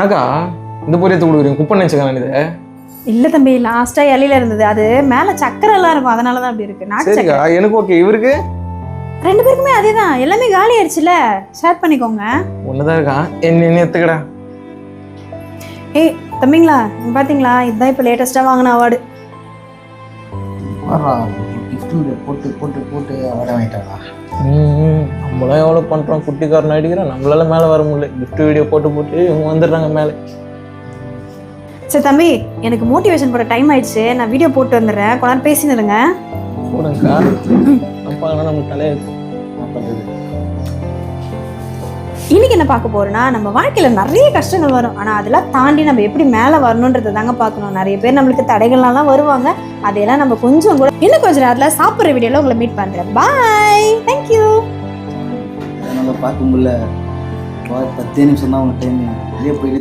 என்னக்கா இந்த பொரியத்தை கொடுக்குறீங்க. குப்பை நினச்சிக்கலாம் இது. இல்ல தம்பி லாஸ்டா இலையில இருந்தது. அது மேல சக்கரை எல்லாம் இருக்கும். அதனால தான் அப்படி இருக்கு. நாட்டு சரிக்கா சக்கரை. எனக்கு ஓகே இவருக்கு? ரெண்டு பேருக்குமே அதேதான். எல்லாமே காலி ஆயிடுச்சுல. ஷேர் பண்ணிக்கோங்க. ஒண்ணுதான் இருக்கா? என்ன என்ன எடுத்துக்கடா? ஏய் தம்பிங்களா இங்க பாத்தீங்களா? இதுதான் இப்போ லேட்டஸ்டா வாங்கின அவார்டு போட்டு போட்டு போட்டு வர வாங்கிட்டாடா ம் நம்மளாம் எவ்வளோ பண்ணுறோம் குட்டிக்காரன் அடிக்கிறோம் நம்மளால மேலே வர முடியல. கிஃப்ட் வீடியோ போட்டு போட்டு இவங்க வந்துடுறாங்க மேலே. சரி தம்பி எனக்கு மோட்டிவேஷன் போட டைம் ஆயிடுச்சு. நான் வீடியோ போட்டு வந்துடுறேன். கொஞ்ச நேரம் பேசின்னு இருங்க. போடுங்கக்கா. அப்பா நம்ம தலையை இன்னைக்கு என்ன பார்க்க போறோம்னா நம்ம வாழ்க்கையில நிறைய கஷ்டங்கள் வரும். ஆனா அதெல்லாம் தாண்டி நம்ம எப்படி மேல வரணுன்றதை தாங்க பார்க்கணும். நிறைய பேர் நம்மளுக்கு தடைகள்லாம் வருவாங்க. அதையெல்லாம் நம்ம கொஞ்சம் கூட இன்னும் கொஞ்சம் நேரத்துல சாப்பிட்ற வீடியோல உங்களை மீட் பண்றேன். பாய் தேங்க்யூ பார்க்க முடியல பத்தே நிமிஷம் தான் அவங்க டைம் வெளியே போயிட்டு